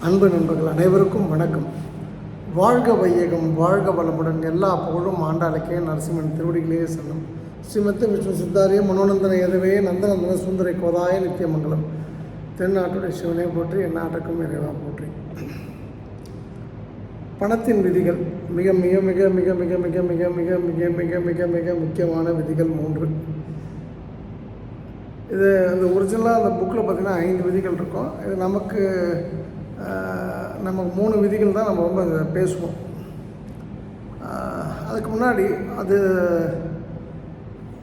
அன்பு நண்பர்கள் அனைவருக்கும் வணக்கம் வாழ்க வையகம் வாழ்க வளமுடன் எல்லா புகழும் ஆண்டாளுக்கே நரசிம்மன் திருவடிகளே செல்லும் ஸ்ரீமத்த விஷ்ணு சித்தாரிய மனோநந்தன எதவே நந்தநந்தன சுந்தரை கோதாய நித்தியமங்கலம் தென்னாட்டுடைய சிவனை போற்றி என் நாட்டுக்கும் இறைவா போற்றி பணத்தின் விதிகள் மிக மிக மிக மிக மிக மிக மிக மிக மிக மிக மிக மிக முக்கியமான விதிகள் மூன்று இது அந்த ஒரிஜினலாக அந்த புக்கில் பார்த்திங்கன்னா ஐந்து விதிகள் இருக்கும் இது நமக்கு நமக்கு மூணு விதிகள் தான் நம்ம ரொம்ப பேசுவோம். அதுக்கு முன்னாடி அது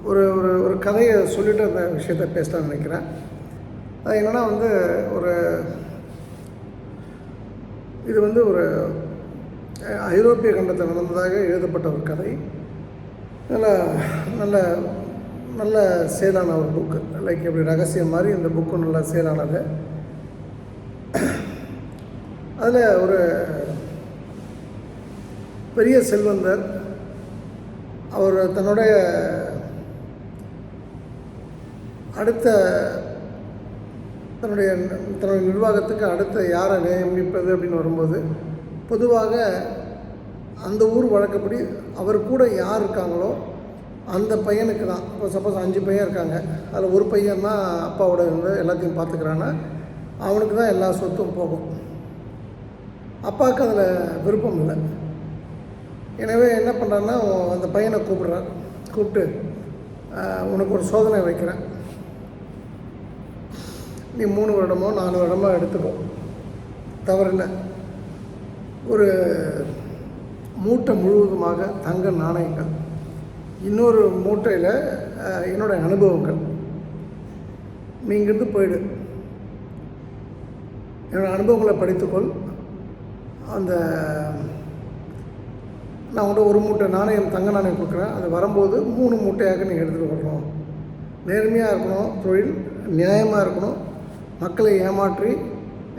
ஒரு ஒரு ஒரு கதையை சொல்லிட்டு அந்த விஷயத்த பேசலாம்னு நினைக்கிறேன். அது என்னென்னா வந்து ஒரு இது வந்து ஒரு ஐரோப்பிய கண்டத்தில் நடந்ததாக எழுதப்பட்ட ஒரு கதை. நல்ல நல்ல நல்ல சேலான ஒரு புக்கு லைக் எப்படி ரகசியம் மாதிரி இந்த புக்கு நல்ல சேலானது. அதில் ஒரு பெரிய செல்வந்தர் அவர் தன்னுடைய அடுத்த தன்னுடைய தன்னுடைய நிர்வாகத்துக்கு அடுத்த யாரை நியமிப்பது அப்படின்னு வரும்போது பொதுவாக அந்த ஊர் வழக்கப்படி அவர் கூட யார் இருக்காங்களோ அந்த பையனுக்கு தான். இப்போ சப்போஸ் அஞ்சு பையன் இருக்காங்க. அதில் ஒரு பையன் தான் அப்பாவோட இருந்து எல்லாத்தையும் பார்த்துக்கிறான்னா அவனுக்கு தான் எல்லா சொத்தும் போகும். அப்பாவுக்கு அதில் விருப்பம் இல்லை. எனவே என்ன பண்ணுறான்னா அந்த பையனை கூப்பிட்றான் கூப்பிட்டு உனக்கு ஒரு சோதனை வைக்கிறேன். நீ மூணு வருடமோ நாலு வருடமோ எடுத்துக்கோ. தவறில்லை ஒரு மூட்டை முழுவதுமாக தங்க நாணயங்கள். இன்னொரு மூட்டையில் என்னுடைய என்னோட அனுபவங்கள். நீ இங்கிருந்து போயிடு. என்னோடய அனுபவங்களை படித்துக்கொள். அந்த நான் வந்து ஒரு மூட்டை நாணயம் தங்க நாணயம் கொடுக்குறேன். அது வரும்போது மூணு மூட்டையாக நீங்கள் எடுத்துகிட்டு வரணும். நேர்மையாக இருக்கணும் தொழில் நியாயமாக இருக்கணும் மக்களை ஏமாற்றி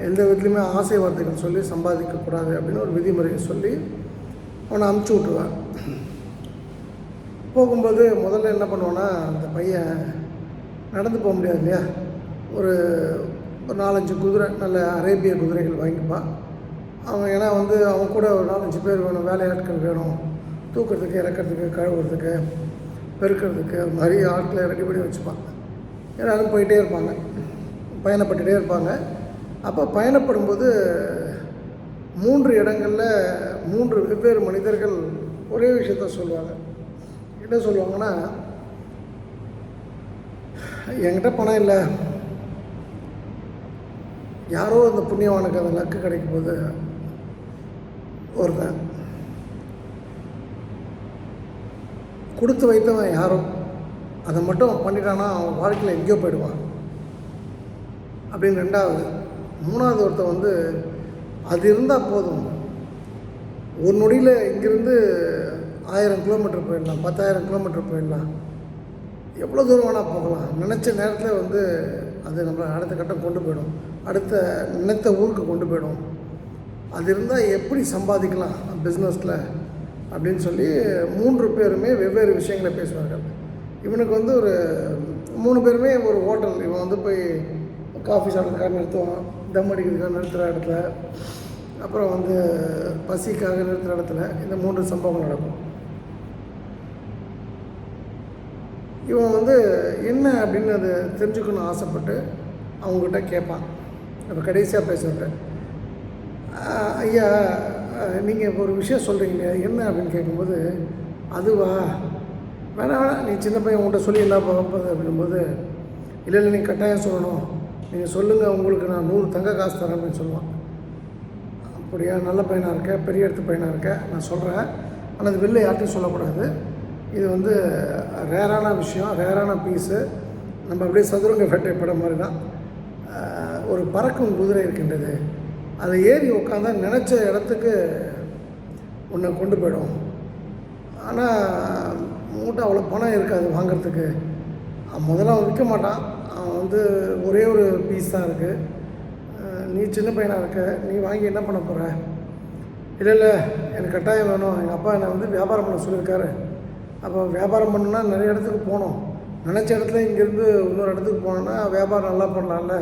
எந்த விதத்துலையுமே ஆசை வார்த்தைகள் சொல்லி சம்பாதிக்கக்கூடாது அப்படின்னு ஒரு விதிமுறையை சொல்லி அவனை அமுச்சு விட்ருவான் போகும்போது முதல்ல என்ன பண்ணுவான்னா அந்த பையன் நடந்து போக முடியாது இல்லையா? ஒரு ஒரு நாலஞ்சு குதிரை நல்ல அரேபிய குதிரைகள் வாங்கிப்பான். அவன் ஏன்னா வந்து அவன் கூட ஒரு நாலஞ்சு பேர் வேணும் வேலையாட்கள் வேணும் தூக்கிறதுக்கு இறக்கிறதுக்கு கழுவுறதுக்கு பெருக்கிறதுக்கு அது மாதிரி ஆட்களை ரெடி பண்ணி எல்லாரும் போயிட்டே இருப்பாங்க பயணப்பட்டுட்டே இருப்பாங்க. அப்போ பயணப்படும்போது மூன்று இடங்களில் மூன்று வெவ்வேறு மனிதர்கள் ஒரே விஷயத்த சொல்லுவாங்க. என்ன சொல்லுவாங்கன்னா என்கிட்ட பணம் இல்லை. யாரோ அந்த புண்ணியவானுக்கு அந்த லக்கு கிடைக்கும் போது ஒருத்தன். கொடுத்து வைத்தவன் யாரும் அதை மட்டும் பண்ணிட்டானா அவன் வாழ்க்கையில் எங்கேயோ போயிடுவான். அப்படின்னு ரெண்டாவது மூணாவது ஒருத்தன் வந்து அது இருந்தால் போதும். ஒரு நொடியில் இங்கேருந்து ஆயிரம் கிலோமீட்டர் போயிடலாம் பத்தாயிரம் கிலோமீட்டர் போயிடலாம். எவ்வளோ தூரம் வேணால் போகலாம். நினச்ச நேரத்தில் வந்து அது நம்மளை அடுத்த கட்டம் கொண்டு போயிடும். அடுத்த நினைத்த ஊருக்கு கொண்டு போயிடும். அது இருந்தால் எப்படி சம்பாதிக்கலாம் பிஸ்னஸில் அப்படின்னு சொல்லி மூன்று பேருமே வெவ்வேறு விஷயங்களை பேசுவார்கள். இவனுக்கு வந்து ஒரு மூணு பேருமே ஒரு ஹோட்டல். இவன் வந்து போய் காஃபி சாப்பிட்றதுக்காக நிறுத்துவான். தம் அடிக்கிறதுக்காக நிறுத்துகிற இடத்துல அப்புறம் வந்து பசிக்காக நிறுத்துகிற இடத்துல இந்த மூன்று சம்பவங்கள் நடக்கும். இவன் வந்து என்ன அப்படின்னு அது தெரிஞ்சுக்கணும்னு ஆசைப்பட்டு அவங்ககிட்ட கேட்பான். இப்போ கடைசியாக பேசுகிறேன் ஐயா நீங்கள் ஒரு விஷயம் சொல்கிறீங்க என்ன அப்படின்னு கேட்கும்போது அதுவா? வேணாம் வேணாம் நீ சின்ன பையன் உங்கள்கிட்ட சொல்லி என்ன போகும்போது அப்படின்போது இல்லை இல்லை நீங்கள் கட்டாயம் சொல்லணும். நீங்கள் சொல்லுங்கள் உங்களுக்கு நான் நூறு தங்க காசு தரேன் அப்படின்னு சொல்லுவான். அப்படியா? நல்ல பையனாக இருக்க? பெரிய இடத்து பையனாக இருக்க? நான் சொல்கிறேன் ஆனால் அது வெளில யார்ட்டையும் சொல்லக்கூடாது. இது வந்து ரேரான விஷயம் ரேரான பீஸு. நம்ம அப்படியே சதுரங்க வேட்டை படம் மாதிரி தான். ஒரு பறக்கும் குதிரை இருக்கின்றது. அதை ஏறி உட்காந்தா நினச்ச இடத்துக்கு உன்னை கொண்டு போயிடும். ஆனால் மூட்டை அவ்வளோ பணம் இருக்காது வாங்கிறதுக்கு. அவன் முதல்ல அவன் விற்க மாட்டான். அவன் வந்து ஒரே ஒரு பீஸ் தான் இருக்குது நீ சின்ன பையனாக இருக்க நீ வாங்கி என்ன பண்ண போகிற இல்லை இல்லை எனக்கு கட்டாயம் வேணும். எங்கள் அப்பா என்னை வந்து வியாபாரம் பண்ண சொல்லியிருக்காரு. அப்போ வியாபாரம் பண்ணுன்னா நிறைய இடத்துக்கு போகணும். நினச்ச இடத்துல இங்கேருந்து இன்னொரு இடத்துக்கு போனோன்னா வியாபாரம் நல்லா பண்ணலாம்ல.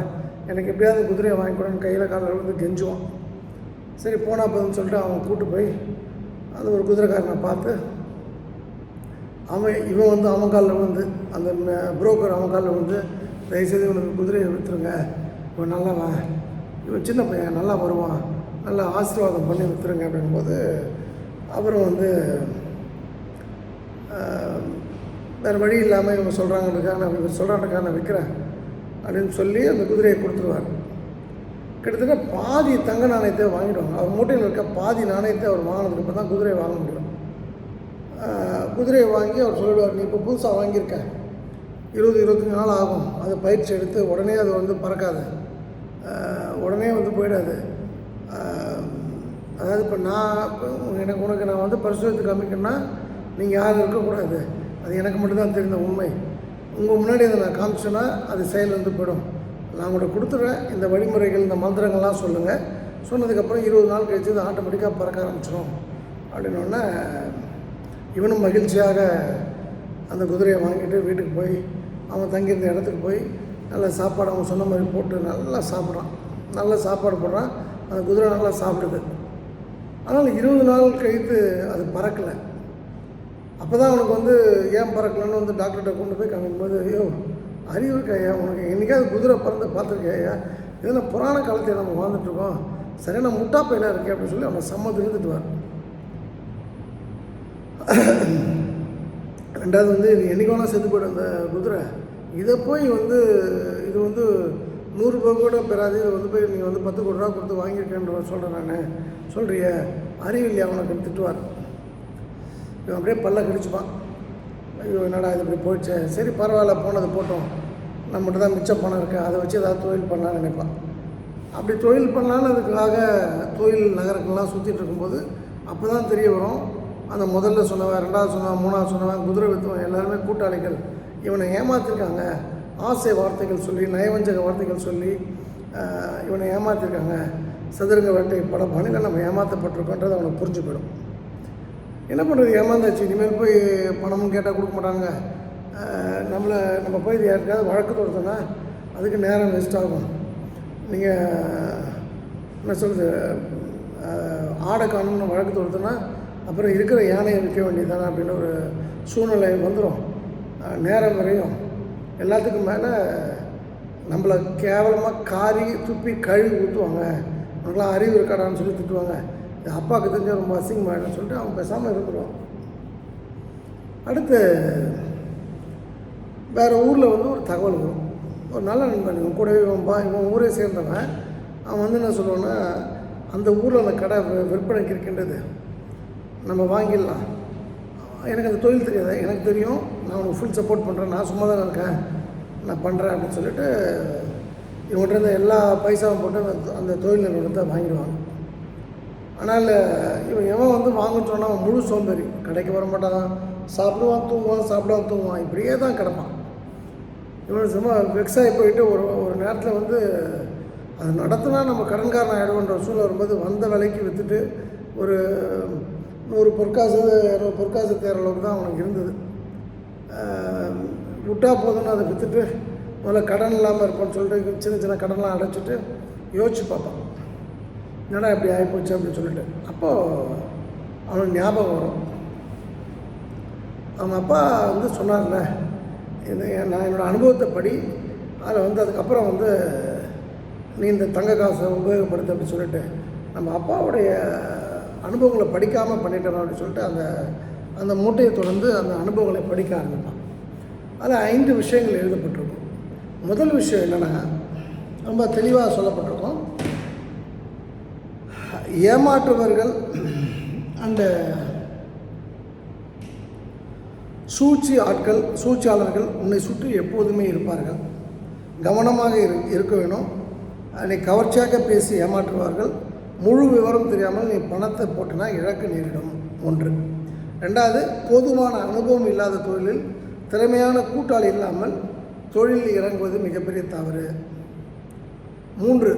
எனக்கு எப்படியாவது குதிரையை வாங்கி கையில் காலில் வந்து கெஞ்சுவான். சரி போனால் போதுன்னு சொல்லிட்டு அவன் கூட்டு போய் அந்த ஒரு குதிரைக்காரனை பார்த்து அவன் இவன் வந்து அவன் காலில் வந்து அந்த புரோக்கர் அவன் காலில் வந்து தயவுசெய்து இவனுக்கு குதிரையை விற்றுருங்க இவன் நல்லவன். இவன் சின்ன பையன் நல்லா வருவான். நல்லா ஆசீர்வாதம் பண்ணி விற்றுருங்க அப்படிங்கும்போது அப்புறம் வந்து வேறு வழி இல்லாமல் இவங்க சொல்கிறாங்கன்றதுக்காக நான் இவர் சொல்கிறான்றதுக்காக நான் விற்கிறேன் அப்படின்னு சொல்லி அந்த குதிரையை கொடுத்துருவார். கிட்டத்தட்ட பாதி தங்க நாணயத்தை வாங்கிடுவாங்க. அவர் மூட்டையில் இருக்க பாதி நாணயத்தை அவர் வாங்கினதுக்கு அப்புறம் தான் குதிரையை வாங்க முடியும். குதிரையை வாங்கி அவர் சொல்லிடுவார் நீ இப்போ புதுசாக வாங்கியிருக்க. இருபது இருபத்தஞ்சு நாள் ஆகும். அதை பயிற்சி எடுத்து உடனே அது வந்து பறக்காது. உடனே வந்து போயிடாது. அதாவது இப்போ நான் எனக்கு உனக்கு நான் வந்து பரிசோதித்து காமிக்கணும்னா நீங்கள் யாரும் இருக்கக்கூடாது. அது எனக்கு மட்டும்தான் தெரிந்த உண்மை. உங்கள் முன்னாடி அதை நான் காமிச்சேன்னா அது செயலிருந்து போயிடும். நான் உங்களுக்கு கொடுத்துட்றேன். இந்த வழிமுறைகள் இந்த மந்திரங்கள்லாம் சொல்லுங்கள் சொன்னதுக்கப்புறம் இருபது நாள் கழிச்சு இது ஆட்டோமேட்டிக்காக பறக்க ஆரம்பிச்சிடும். அப்படின்னோடனே இவனும் மகிழ்ச்சியாக அந்த குதிரையை வாங்கிட்டு வீட்டுக்கு போய் அவன் தங்கியிருந்த இடத்துக்கு போய் நல்லா சாப்பாடு அவன் சொன்ன மாதிரி போட்டு நல்லா சாப்பிட்றான். நல்லா சாப்பாடு போடுறான். அந்த குதிரை நல்லா சாப்பிடுது. ஆனால் இருபது நாள் கழித்து அது பறக்கலை. அப்போ தான் அவனுக்கு வந்து ஏன் பறக்கலன்னு வந்து டாக்டர்கிட்ட கொண்டு போய் காமிக்கும்போது ஐயோ அறிவு இருக்கையா உனக்கு என்றைக்காவது குதிரை பறந்து பார்த்துருக்கையா இதெல்லாம் புராண காலத்தில் நம்ம வாழ்ந்துட்டுருக்கோம் சரியான முட்டா பையனாக இருக்கே அப்படின்னு சொல்லி அவனை செம்ம திருந்துட்டுவார் ரெண்டாவது வந்து இது வேணால் செத்து போய்டும் அந்த குதிரை. இதை போய் வந்து இது வந்து நூறு ரூபாய் கூட பெறாது. இதை வந்து போய் நீங்கள் வந்து பத்து கோடி ரூபா கொடுத்து வாங்கியிருக்கேன்ற சொல்கிறேன் நான். சொல்கிறிய அறிவில்லையா அவனுக்கு திட்டுவார். இவன் அப்படியே பல்ல கடிச்சுப்பான். ஐயோ என்னடா இது இப்படி போயிடுச்சு. சரி பரவாயில்ல போனது போட்டோம். நம்மகிட்ட தான் மிச்ச பணம் இருக்குது அதை வச்சு ஏதாவது தொழில் பண்ணலான்னு நினைப்பான். அப்படி தொழில் பண்ணலான்னு அதுக்காக தொழில் நகரங்கள்லாம் சுற்றிட்டு இருக்கும்போது அப்போ தான் தெரிய வரும். அந்த முதல்ல சொன்னவன் ரெண்டாவது சொன்னவன் மூணாவது சொன்னவன் குதிரை வித்தவன் எல்லாருமே கூட்டாளிகள். இவனை ஏமாத்திருக்காங்க. ஆசை வார்த்தைகள் சொல்லி நயவஞ்சக வார்த்தைகள் சொல்லி இவனை ஏமாத்திருக்காங்க. சதுரங்க வேட்டை பட பணிகள் நம்ம ஏமாற்றப்பட்டிருக்கோன்றது அவனுக்கு புரிஞ்சு போயிடும். என்ன பண்ணுறது ஏமாந்தாச்சு. இனிமேல் போய் பணமும் கேட்டால் கொடுக்க மாட்டாங்க நம்மளை நம்ம போய் இது யாருக்காவது வழக்கு தொடுத்தோன்னா அதுக்கு நேரம் வேஸ்ட் ஆகும். நீங்கள் என்ன சொல்கிறது ஆடை காணும்னு வழக்கு தொடுத்தோன்னா அப்புறம் இருக்கிற யானையை விற்க வேண்டியதானே அப்படின்னு ஒரு சூழ்நிலை வந்துடும் நேரம் வரையும் எல்லாத்துக்கும் மேலே நம்மளை கேவலமாக காரி துப்பி கழுவி ஊற்றுவாங்க அவங்களாம் அறிவு இருக்காடான்னு சொல்லி திட்டுவாங்க. அப்பாவுக்கு தெரிஞ்ச ரொம்ப அசிங்கமாயிடும் சொல்லிட்டு அவன் பேசாமல் இருந்துருவான் அடுத்து வேறு ஊரில் வந்து ஒரு தகவல் வரும். ஒரு நல்ல நண்பன் இவன் கூடவே இவன் பா இவன் ஊரே சேர்ந்தவன். அவன் வந்து என்ன சொல்லுவான்னா அந்த ஊரில் அந்த கடை விற்பனைக்கு இருக்கின்றது. நம்ம வாங்கிடலாம். எனக்கு அந்த தொழில் தெரியாது. எனக்கு தெரியும். நான் உனக்கு ஃபுல் சப்போர்ட் பண்ணுறேன் நான் சும்மா தான் இருக்கேன். நான் பண்ணுறேன் அப்படின்னு சொல்லிட்டு இவங்கள்ட்ட இருந்த எல்லா பைசாவும் போட்டு அந்த அந்த தொழில் நிறுவனத்தை வாங்கிடுவாங்க. ஆனால் இவன் எவன் வந்து வாங்கன்னு சொன்னால் அவன் முழு சோம்பேறி. கடைக்கு வர மாட்டான்? சாப்பிடுவான் தூங்குவான் சாப்பிடுவான் தூங்குவான். இப்படியே தான் கிடப்பான். இவன் சும்மா வெக்ஸ் ஆகி போயிட்டு ஒரு ஒரு நேரத்தில் வந்து அது நடத்தினா நம்ம கடன்காரன் ஆகிடுவோன்ற சூழல் வரும்போது வந்த விலைக்கு விற்றுட்டு ஒரு நூறு பொற்காசு இருபது பொற்காசு தேர அளவுக்கு தான் அவனுக்கு இருந்தது. விட்டா போதும்னு அதை விற்றுட்டு முதல்ல கடன் இல்லாமல் இருப்போம்னு சொல்லிட்டு சின்ன சின்ன கடன்லாம் அடைச்சிட்டு யோசிச்சு பார்ப்பான். என்னடா இப்படி ஆகிப்போச்சு அப்படின்னு சொல்லிட்டு. அப்போது அவனுக்கு ஞாபகம் வரும். அவங்க அப்பா வந்து சொன்னார்ல என்ன நான் என்னோடய அனுபவத்தை படி அதில் வந்து அதுக்கப்புறம் வந்து நீ இந்த தங்க காசை உபயோகப்படுத்து அப்படின்னு சொல்லிட்டு. நம்ம அப்பாவுடைய அனுபவங்களை படிக்காமல் பண்ணிட்டோம் அப்படின்னு சொல்லிட்டு அந்த அந்த மூட்டையை தொடர்ந்து அந்த அனுபவங்களை படிக்க ஆரம்பிப்பான். அதில் ஐந்து விஷயங்கள் எழுதப்பட்டிருக்கும். முதல் விஷயம் என்னென்னா ரொம்ப தெளிவாக சொல்லப்பட்டிருக்கும். ஏமாற்றுவர்கள் அந்த சூழ்ச்சி ஆட்கள் சூழ்ச்சியாளர்கள் உன்னை சுற்றி எப்போதுமே இருப்பார்கள். கவனமாக இரு இருக்க வேணும். நீ கவர்ச்சியாக பேசி ஏமாற்றுவார்கள் முழு விவரம் தெரியாமல் நீ பணத்தை போட்டுனா இழக்க நேரிடும். ஒன்று. ரெண்டாவது போதுமான அனுபவம் இல்லாத தொழிலில் திறமையான கூட்டாளி இல்லாமல் தொழிலில் இறங்குவது மிகப்பெரிய தவறு. மூன்று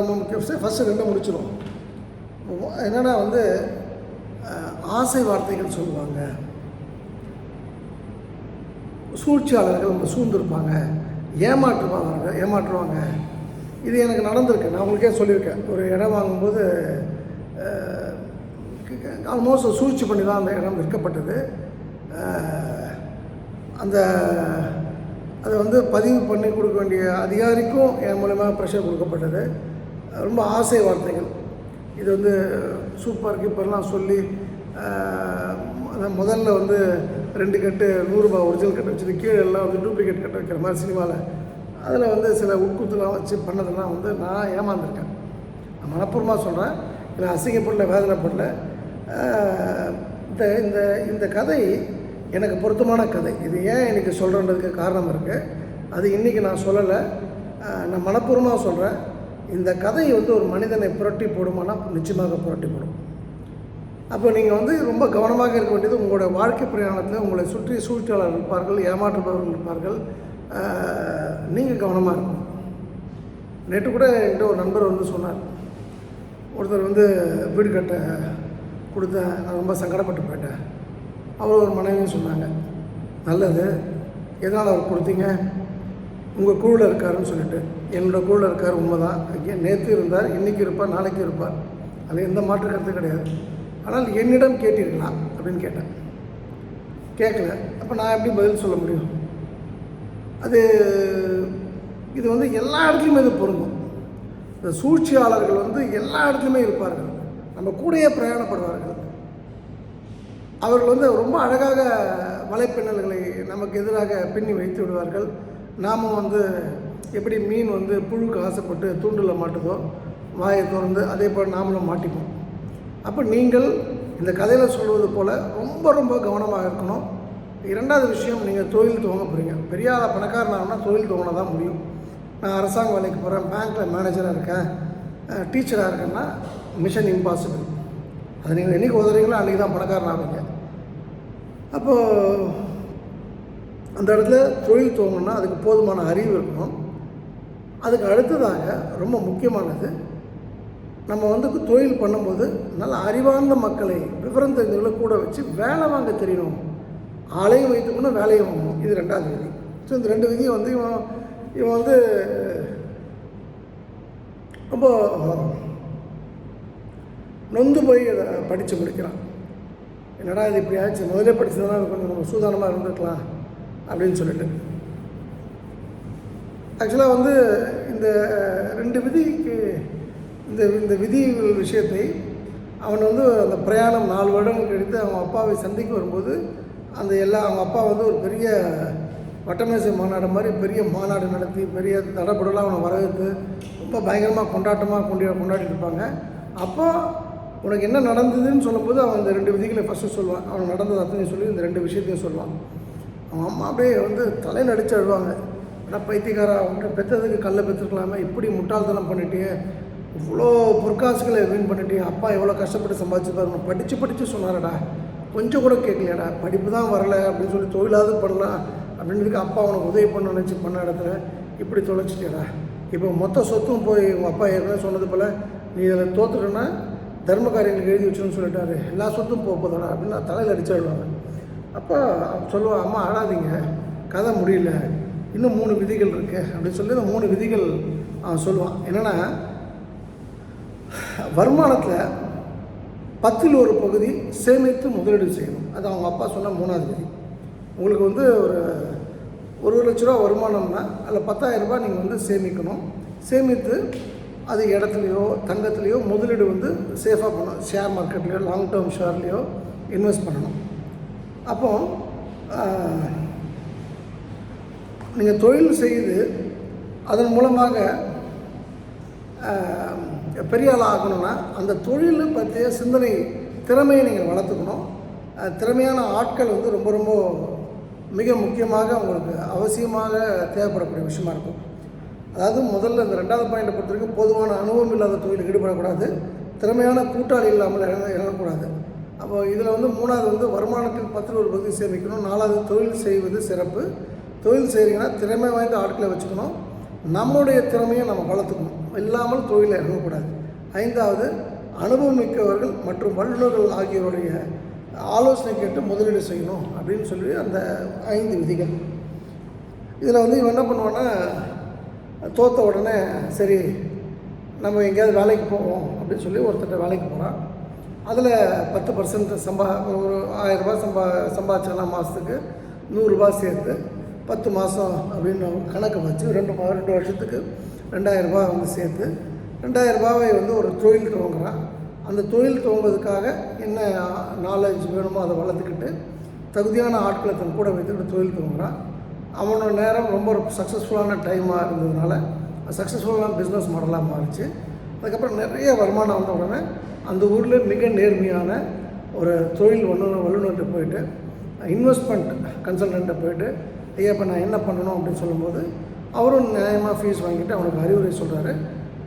ரொம்ப முக்கியம். ஃபஸ்ட்டு ரெண்டு முடிச்சிடும் என்னென்னா வந்து ஆசை வார்த்தைகள் சொல்லுவாங்க. சூழ்ச்சியாளர்கள் நம்ம சூழ்ந்திருப்பாங்க. ஏமாற்றுவாங்க ஏமாற்றுவாங்க. இது எனக்கு நடந்திருக்கு. நான் உங்களுக்கே சொல்லியிருக்கேன். ஒரு இடம் வாங்கும்போது ஆல்மோஸ்ட் சூழ்ச்சி பண்ணி தான் அந்த இடம் விற்கப்பட்டது. அந்த அதை வந்து பதிவு பண்ணி கொடுக்க வேண்டிய அதிகாரிக்கும் என் மூலமாக ப்ரெஷர் கொடுக்கப்பட்டது. ரொம்ப ஆசை வார்த்தைகள். இது வந்து சூப்பர் கீப்பர்லாம் சொல்லி முதல்ல வந்து ரெண்டு கட்டு நூறுரூபா ஒரிஜினல் கட்டு வச்சுட்டு கீழே எல்லாம் வந்து டூப்ளிகேட் கட்டு வைக்கிற மாதிரி சினிமாவில் அதில் வந்து சில உட்குத்துலாம் வச்சு பண்ணதெல்லாம் வந்து நான் ஏமாந்துருக்கேன். நான் மனப்பூர்வமாக சொல்கிறேன் இல்லை அசிங்கப்படல வேதனைப்படல. இந்த இந்த இந்த கதை எனக்கு பொருத்தமான கதை. இது ஏன் எனக்கு சொல்கிறன்றதுக்கு காரணம் இருக்குது அது இன்றைக்கி நான் சொல்லலை. நான் மனப்பூர்வமாக சொல்கிறேன் இந்த கதை வந்து ஒரு மனிதனை புரட்டி போடுமானா நிச்சயமாக புரட்டி போடும். அப்போ நீங்கள் வந்து ரொம்ப கவனமாக இருக்க வேண்டியது உங்களோட வாழ்க்கை பிரயாணத்தில் உங்களை சுற்றி சூழ்ச்சியாளர் இருப்பார்கள் ஏமாற்றுபவர்கள் இருப்பார்கள். நீங்கள் கவனமாக இருக்கணும். நேற்று கூட என்கிட்ட ஒரு நண்பர் வந்து சொன்னார். ஒருத்தர் வந்து வீடு கட்ட கொடுத்தேன் நான் ரொம்ப சங்கடப்பட்டு போயிட்டேன். அவர் ஒரு மனைவியும் சொன்னாங்க நல்லது. எதனால் அவர் கொடுத்தீங்க? உங்கள் குழுவில் இருக்காருன்னு சொல்லிட்டு என்னோட குழுவில் இருக்கார் உண்மை தான் நேற்று இருந்தார் இன்றைக்கி இருப்பார் நாளைக்கு இருப்பார். அதில் எந்த மாற்று கருத்து கிடையாது. ஆனால் என்னிடம் கேட்டிருக்கலாம் அப்படின்னு கேட்டேன். கேட்கல. அப்போ நான் எப்படி பதில் சொல்ல முடியும்? அது இது வந்து எல்லா இடத்துலையுமே இது பொருந்தும். இந்த சூழ்ச்சியாளர்கள் வந்து எல்லா இடத்துலையுமே இருப்பார்கள். நம்ம கூடயே பிரயாணப்படுவார்கள். அவர்கள் வந்து ரொம்ப அழகாக வலைப்பின்னல்களை நமக்கு எதிராக பின்னி வைத்து விடுவார்கள். நாம் வந்து எப்படி மீன் வந்து புழுக்கு ஆசைப்பட்டு தூண்டில் மாட்டுதோ வாயை திறந்து அதே போல் நாமளும் மாட்டிப்போம். அப்போ நீங்கள் இந்த கதையில் சொல்வது போல் ரொம்ப ரொம்ப கவனமாக இருக்கணும். இரண்டாவது விஷயம் நீங்கள் தொழில் துவங்க போகிறீங்க பெரிய ஆளாக பணக்காரனாகனா தொழில் துவங்கினா தான் முடியும். நான் அரசாங்க வேலைக்கு போகிறேன் பேங்க்கில் மேனேஜராக இருக்கேன் டீச்சராக இருக்கேன்னா மிஷன் இம்பாசிபிள் அது நீங்கள் என்றைக்கு உதறீங்களோ அன்றைக்கி தான் பணக்காரன் ஆகுங்க அப்போது அந்த இடத்துல தொழில் துவங்கணும்னா அதுக்கு போதுமான அறிவு இருக்கணும். அதுக்கு அடுத்ததாக ரொம்ப முக்கியமானது நம்ம வந்து தொழில் பண்ணும்போது நல்ல அறிவார்ந்த மக்களை விவரம் தெரிஞ்சவங்களை கூட வச்சு வேலை வாங்க தெரியணும். ஆளையும் வைத்துக்கணும் வேலையும் வாங்கணும். இது ரெண்டாவது விதி. ஸோ இந்த ரெண்டு விதியும் வந்து இவன் இவன் வந்து ரொம்ப நொந்து போய் அதை படித்து முடிக்கிறான். என்னடா இது இப்படி ஆச்சு? முதலே படிச்சதுனா கொஞ்சம் நம்ம சூதானமாக இருந்திருக்கலாம். அப்படின்னு சொல்லிட்டு. ஆக்சுவலாக வந்து இந்த ரெண்டு விதிக்கு இந்த இந்த விதிகள் விஷயத்தை அவன் வந்து அந்த பிரயாணம் நாலு வருடம் கழித்து அவன் அப்பாவை சந்திக்க வரும்போது அந்த எல்லா அவங்க அப்பா வந்து ஒரு பெரிய வட்டமேசை மாநாடு மாதிரி பெரிய மாநாடு நடத்தி பெரிய தடப்படலாம் அவனை வரவேற்று ரொம்ப பயங்கரமாக கொண்டாட்டமாக கொண்டாடி கொண்டாடிட்டு இருப்பாங்க. அப்போ உனக்கு என்ன நடந்ததுன்னு சொல்லும்போது அவன் இந்த ரெண்டு விதிகளை ஃபஸ்ட்டு சொல்லுவான். அவன் நடந்தது அத்தனையும் சொல்லி இந்த ரெண்டு விஷயத்தையும் சொல்லுவான். அவங்க அம்மா அப்படியே வந்து தலையில் அடித்து அழுவாங்க. ஆனால் பைத்தியக்காரா அவன்கிட்ட பெற்றதுக்கு கல்லை பெற்றுருக்கலாமே இப்படி முட்டாள்தனம் பண்ணிட்டியே இவ்வளோ பொற்காசுகளை வீண் பண்ணிட்டே அப்பா எவ்வளோ கஷ்டப்பட்டு சம்பாதிச்சு பாருங்க. படித்து படித்து சொன்னாரடா. கொஞ்சம் கூட கேட்கலையாடா. படிப்பு தான் வரலை அப்படின்னு சொல்லி தொழிலாவது பண்ணலாம் அப்படின்றதுக்கு அப்பா அவனுக்கு உதவி பண்ண நினச்சி பண்ண இடத்துல இப்படி தொலைச்சிட்டியடா. இப்போ மொத்த சொத்தும் போய் உங்கள் அப்பா ஏற்கனவே சொன்னது போல் நீ இதில் தோத்துட்டேன்னா தர்ம காரியங்களுக்கு எழுதி வச்சுன்னு சொல்லிட்டாரு. எல்லா சொத்தும் போக போதடா அப்படின்னு நான் தலையில் அடிச்சிடுவாங்க அப்போ சொல்லுவாள் அம்மா ஆடாதீங்க. கதை முடியல. இன்னும் மூணு விதிகள் இருக்கு. அப்படின்னு சொல்லி அந்த மூணு விதிகள் அவன் சொல்லுவான். என்னென்னா வருமானத்தில் பத்தில் ஒரு பகுதி சேமித்து முதலீடு செய்யணும். அது அவங்க அப்பா சொன்ன மூணாவது விதி. உங்களுக்கு வந்து ஒரு ஒரு லட்ச ரூபா வருமானம்னா அதில் பத்தாயிரம் ரூபாய் நீங்கள் வந்து சேமிக்கணும். சேமித்து அது இடத்துலையோ தங்கத்துலேயோ முதலீடு வந்து சேஃபாக பண்ணணும். ஷேர் மார்க்கெட்லேயோ லாங் டேர்ம் ஷேர்லேயோ இன்வெஸ்ட் பண்ணணும். அப்போ நீங்கள் தொழில் செய்து அதன் மூலமாக பெரிய ஆள் ஆகணும்னா அந்த தொழில் பற்றிய சிந்தனை திறமையை நீங்கள் வளர்த்துக்கணும். திறமையான ஆட்கள் வந்து ரொம்ப ரொம்ப மிக முக்கியமாக உங்களுக்கு அவசியமாக தேவைப்படக்கூடிய விஷயமா இருக்கும். அதாவது முதல்ல இந்த ரெண்டாவது பாயிண்டை பொறுத்த வரைக்கும் பொதுவான அனுபவம் இல்லாத தொழிலில் ஈடுபடக்கூடாது. திறமையான கூட்டாளி இல்லாமல் இழந்து இறங்கக்கூடாது. அப்போ இதில் வந்து மூணாவது வந்து வருமானத்தின் பத்தில் ஒரு பகுதி சேமிக்கணும். நாலாவது தொழில் செய்வது சிறப்பு. தொழில் செய்கிறீங்கன்னா திறமை வாய்ந்த ஆட்களை வச்சுக்கணும். நம்முடைய திறமையை நம்ம வளர்த்துக்கணும். இல்லாமல் தொழிலை இறங்கக்கூடாது. ஐந்தாவது அனுபவம் மிக்கவர்கள் மற்றும் வல்லுநர்கள் ஆகியோருடைய ஆலோசனை கேட்டு முதலீடு செய்யணும் அப்படின்னு சொல்லி அந்த ஐந்து விதிகள். இதில் வந்து இவன் என்ன பண்ணுவான்னா தோத்த உடனே சரி நம்ம எங்கேயாவது வேலைக்கு போவோம் அப்படின்னு சொல்லி ஒருத்தர் வேலைக்கு போகிறான். அதில் பத்து பர்சன்ட் சம்பா ஒரு ஆயிரரூபா சம்பா சம்பாதிச்சானா மாதத்துக்கு நூறுரூபா சேர்த்து பத்து மாதம் அப்படின்னு கணக்கு வச்சு ரெண்டு மா ரெண்டு வருஷத்துக்கு ரெண்டாயிரரூபா வந்து சேர்த்து ரெண்டாயிரரூபாவை வந்து ஒரு தொழில் துவங்குறான். அந்த தொழில் துவங்குவதுக்காக என்ன நாலேஜ் வேணுமோ அதை வளர்த்துக்கிட்டு தகுதியான ஆட்களை தன் கூட வைத்துக்கிட்டு தொழில் துவங்குறான். அவனோட நேரம் ரொம்ப சக்ஸஸ்ஃபுல்லான டைமாக இருந்ததுனால சக்ஸஸ்ஃபுல்லான பிஸ்னஸ் மாடலாக மாறிச்சு. அதுக்கப்புறம் நிறைய வருமானம் வந்த உடனே அந்த ஊரில் மிக நேர்மையான ஒரு தொழில் வல்லுநர் வல்லுநர்கிட்ட போயிட்டு இன்வெஸ்ட்மெண்ட் கன்சல்டண்ட்டை போயிட்டு ஐயா இப்போ நான் என்ன பண்ணணும் அப்படின்னு சொல்லும்போது அவரும் நியாயமாக ஃபீஸ் வாங்கிட்டு அவனுக்கு அறிவுரை சொல்கிறாரு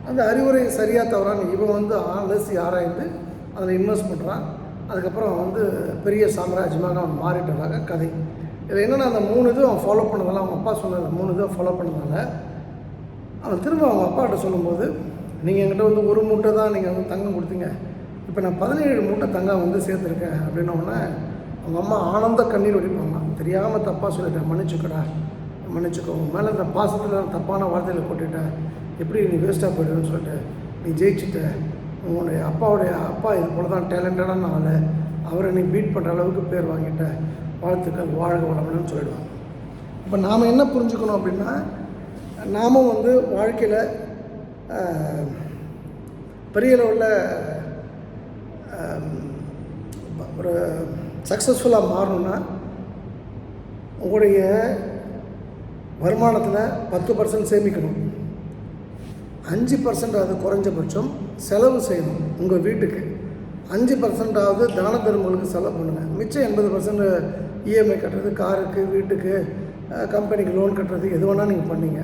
அந்த அறிவுரை சரியாக தவறான இவன் வந்து அலசி ஆராய்ந்து அதில் இன்வெஸ்ட் பண்ணுறான் அதுக்கப்புறம் வந்து பெரிய சாம்ராஜ்யமாக அவன் மாறிட்டதாக கதை. இதில் என்னென்னா அந்த மூணு இதுவும் அவன் ஃபாலோ பண்ணதால அவங்க அப்பா சொன்னது. மூணு இதுவும் ஃபாலோ பண்ணதால அவன் திரும்ப அவங்க அப்பாட்ட சொல்லும்போது நீங்கள் என்கிட்ட வந்து ஒரு மூட்டை தான் நீங்கள் வந்து தங்கம் கொடுத்தீங்க. இப்போ நான் பதினேழு மூட்டை தங்கம் வந்து சேர்த்துருக்கேன் அப்படின்ன உடனே அவங்க அம்மா ஆனந்த கண்ணீர் வடிப்பாங்க. தெரியாமல் தப்பாக சொல்லிட்டேன். மன்னிச்சுக்கடா. மன்னிச்சுக்கோ. உன் மேலே இந்த பாசத்தில் நான் தப்பான வார்த்தையில் போட்டுட்டேன். எப்படி நீ வேஸ்ட்டாக போயிடுவேன்னு சொல்லிட்டு நீ ஜெயிச்சிட்ட. உன்னுடைய அப்பாவுடைய அப்பா இது போல தான் டேலண்டடான ஆள். அவரை நீ பீட் பண்ணுற அளவுக்கு பேர் வாங்கிட்ட. வாழ்த்துக்கள். வாழ்க வளமுன்னு சொல்லிடுவாங்க. இப்போ நாம் என்ன புரிஞ்சுக்கணும் அப்படின்னா நாமும் வந்து வாழ்க்கையில் பெரிய லெவலில் Um, ஒரு சக்ஸஸ்ஃபுல்லாக மாறணும்னா உங்களுடைய வருமானத்தில் பத்து பர்சன்ட் சேமிக்கணும். அஞ்சு பர்சன்ட் அது குறைஞ்சபட்சம் செலவு செய்யணும் உங்கள் வீட்டுக்கு. அஞ்சு பர்சன்டாவது தான தர்மங்களுக்கு செலவு பண்ணுங்கள் மிச்சம் எண்பது பர்சன்ட் இஎம்ஐ கட்டுறது காருக்கு வீட்டுக்கு கம்பெனிக்கு லோன் கட்டுறது எது வேணால் நீங்கள் பண்ணீங்க.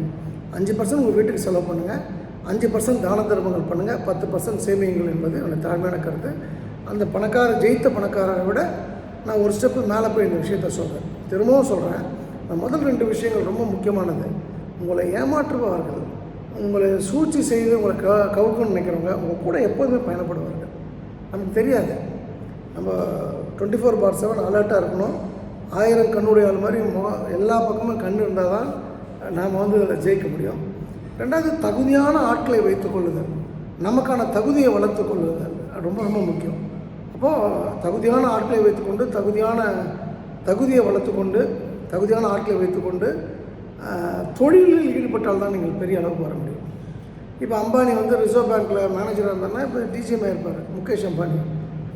அஞ்சு பர்சன்ட் உங்கள் வீட்டுக்கு செலவு பண்ணுங்கள் அஞ்சு பர்சன்ட் தான தர்மங்கள் பண்ணுங்கள் பத்து பர்சன்ட் சேமியுங்கள் என்பது என்னோட தாழ்மையான கருத்து. அந்த பணக்கார ஜெயித்த பணக்காரரை விட நான் ஒரு ஸ்டெப்பு மேலே போய் இந்த விஷயத்த சொல்கிறேன் திரும்பவும் சொல்கிறேன் நான் முதல் ரெண்டு விஷயங்கள் ரொம்ப முக்கியமானது. உங்களை ஏமாற்றுபவர்கள் உங்களை சூழ்ச்சி செய்து உங்களை க கவுக்கணும்னு நினைக்கிறவங்க உங்கள் கூட எப்போதுமே பயணப்படுவார்கள். நமக்கு தெரியாது. நம்ம டுவெண்ட்டி ஃபோர் பார் செவன் அலர்ட்டாக இருக்கணும். ஆயிரம் கண்ணுடைய ஆள் மாதிரி மொ எல்லா பக்கமும் கண் இருந்தால் தான் நாம் வந்து அதில் ஜெயிக்க முடியும். ரெண்டாவது தகுதியான ஆட்களை வைத்துக்கொள்ளுதல் நமக்கான தகுதியை வளர்த்து கொள்ளுதல். அது ரொம்ப ரொம்ப முக்கியம். அப்போது தகுதியான ஆட்களை வைத்துக்கொண்டு தகுதியான தகுதியை வளர்த்துக்கொண்டு தகுதியான ஆட்களை வைத்துக்கொண்டு தொழிலில் ஈடுபட்டால் தான் நீங்கள் பெரிய அளவுக்கு வர முடியும். இப்போ அம்பானி வந்து ரிசர்வ் பேங்க்கில் மேனேஜராக இருந்தாருன்னா இப்போ டிஜிஎம்ஐ இருப்பார் முகேஷ் அம்பானி.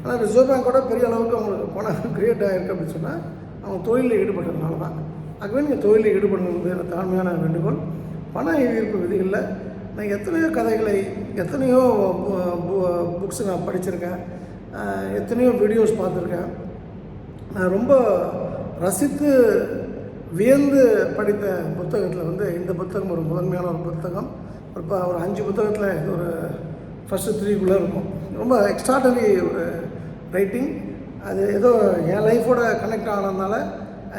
ஆனால் ரிசர்வ் பேங்க்கோட பெரிய அளவுக்கு அவங்களுக்கு பணம் கிரியேட் ஆகிருக்கு அப்படின்னு சொன்னால் அவங்க தொழிலில் ஈடுபட்டதுனால தான். ஆகவே நீங்கள் தொழிலில் ஈடுபடணுங்கிறது தாழ்மையான வேண்டுகோள். பண ஈர்ப்பு விதிகளில் நான் எத்தனையோ கதைகளை எத்தனையோ புக்ஸ் நான் படிச்சிருக்கேன். எத்தனையோ வீடியோஸ் பார்த்துருக்கேன். நான் ரொம்ப ரசித்து வியந்து படித்த புத்தகத்தில் வந்து இந்த புத்தகம் ஒரு முதன்மையான ஒரு புத்தகம். ஒரு ஒரு அஞ்சு புத்தகத்தில் இது ஒரு ஃபஸ்ட்டு த்ரீக்குள்ளே இருக்கும். ரொம்ப எக்ஸ்ட்ராடனரி ஒரு ரைட்டிங் அது ஏதோ என் லைஃபோட கனெக்ட் ஆனதுனால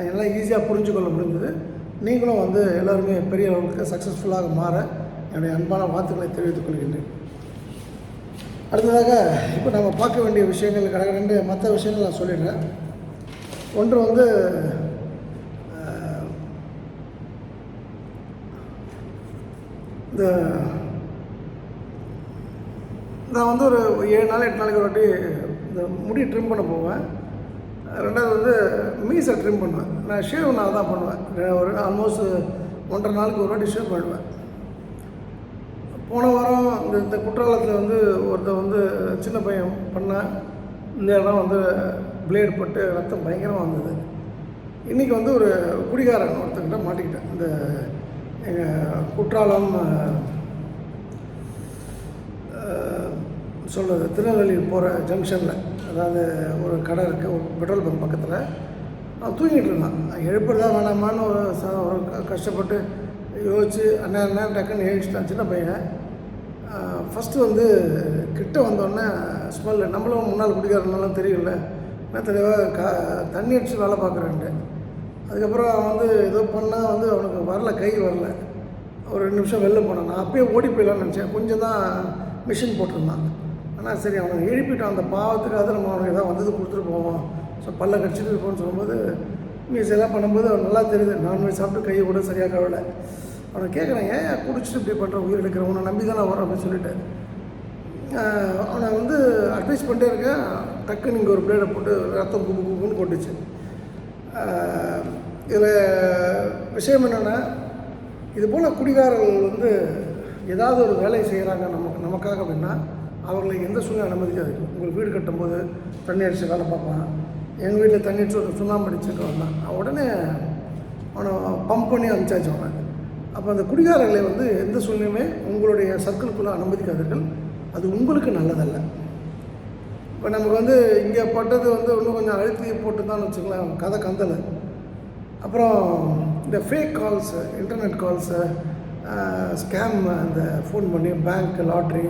என்னால் ஈஸியாக புரிஞ்சுக்கொள்ள முடிஞ்சது. நீங்களும் வந்து எல்லாருமே பெரிய அளவுக்கு சக்ஸஸ்ஃபுல்லாக மாற என்னுடைய அன்பான வாழ்த்துக்களை தெரிவித்துக் கொள்கின்றேன். அடுத்ததாக இப்போ நம்ம பார்க்க வேண்டிய விஷயங்கள் கடற்கண்டு மற்ற விஷயங்கள் நான் சொல்லிடுறேன். ஒன்று வந்து இந்த நான் வந்து ஒரு ஏழு நாள் எட்டு நாளைக்கு ஒரு வாட்டி இந்த முடி ட்ரிம் பண்ண போவேன். ரெண்டாவது வந்து மீசை ட்ரிம் பண்ணுவேன். நான் ஷேவ் நான் தான் பண்ணுவேன். ஒரு ஆல்மோஸ்ட் ஒன்றரை நாளுக்கு ஒரு வாட்டி ஷேவ் பண்ணுவேன். போன வாரம் இந்த இந்த குற்றாலத்தில் வந்து ஒருத்தன் வந்து சின்ன பையன் பண்ண இந்த இடம் வந்து பிளேடு பட்டு ரத்தம் பயங்கரமாக வந்தது. இன்றைக்கி வந்து ஒரு குடிகாரன் ஒருத்தங்கிட்ட மாட்டிக்கிட்டேன். இந்த எங்கள் குற்றாலம் சொல்கிறது திருநெல்வேலி போகிற ஜங்ஷனில் அதாவது ஒரு கடை இருக்குது ஒரு பெட்ரோல் பங்க் பக்கத்தில் அவன் தூங்கிட்டு இருந்தான். எழுப்புறதா வேணாமான்னு ஒரு ச ஒரு க- கஷ்டப்பட்டு யோசிச்சு அண்ணன் அண்ணன் டக்குன்னு எழுச்சிட்டான் சின்ன பையன். ஃபஸ்ட்டு வந்து கிட்ட வந்தோடனே ஸ்மெல்லு. நம்மளும் முன்னாள் குடிக்காரனாலும் தெரியல என்ன தெளிவாக கா தண்ணி அடிச்சு வேலை பார்க்குறேன்ட்டு. அதுக்கப்புறம் அவன் வந்து ஏதோ பண்ணால் வந்து அவனுக்கு வரல கை வரல. ஒரு ரெண்டு நிமிஷம் வெளில போனான். நான் அப்பயே ஓடி போயிடலாம்னு நினச்சேன். கொஞ்சம் தான் மிஷின் போட்டிருந்தான். ஆனால் சரி அவனை எழுப்பிட்டான். அந்த பாவத்துக்காக நம்ம அவனுக்கு ஏதாவது வந்தது கொடுத்துட்டு போவோம். ஸோ பல்ல கடிச்சிட்டு இருப்போம்னு சொல்லும்போது மீஸ் எல்லாம் பண்ணும்போது அவன் நல்லா தெரியுது. நான்வெஜ் சாப்பிட்டு கையை கூட சரியாக கவலை அவனை கேட்குறேன் ஏன் குடிச்சிட்டு இப்படி பண்ணுற உயிர் எடுக்கிற உன்னை நம்பி தான் நான் வரேன் அப்படின்னு சொல்லிட்டு. அவனை வந்து அட்வைஸ் பண்ணிட்டே இருக்கேன். டக்குன்னு இங்கே ஒரு பிளேடை போட்டு ரத்தம் குப்பு குப்புன்னு கொட்டுச்சு. இதில் விஷயம் என்னென்னா இது போல் குடிகாரர்கள் வந்து ஏதாவது ஒரு வேலையை செய்கிறாங்க நமக்கு நமக்காக அப்படின்னா அவர்களை எந்த சூழ்நிலை அனுமதிக்காது. உங்களுக்கு வீடு கட்டும்போது தண்ணி அடித்து வேலை பார்ப்பான். எங்கள் வீட்டில் தண்ணி அடிச்சு ஒரு சுண்ணாம்பு அடிச்சுட்டு வந்தான் உடனே அவனை பம்ப் பண்ணி அனுப்பிச்சாச்சு அவனை. அப்போ அந்த குடிகாரர்களை வந்து எந்த சூழ்நிலையுமே உங்களுடைய சர்க்கிள்குள்ளே அனுமதிக்காதீர்கள். அது உங்களுக்கு நல்லதல்ல. இப்போ நமக்கு வந்து இங்கே பட்டது வந்து இன்னும் கொஞ்சம் அழுத்தி போட்டு தான் வச்சுக்கலாம் கதை கந்தலை. அப்புறம் இந்த fake calls internet calls scam அந்த ஃபோன் பண்ணி பேங்க் லாட்ரி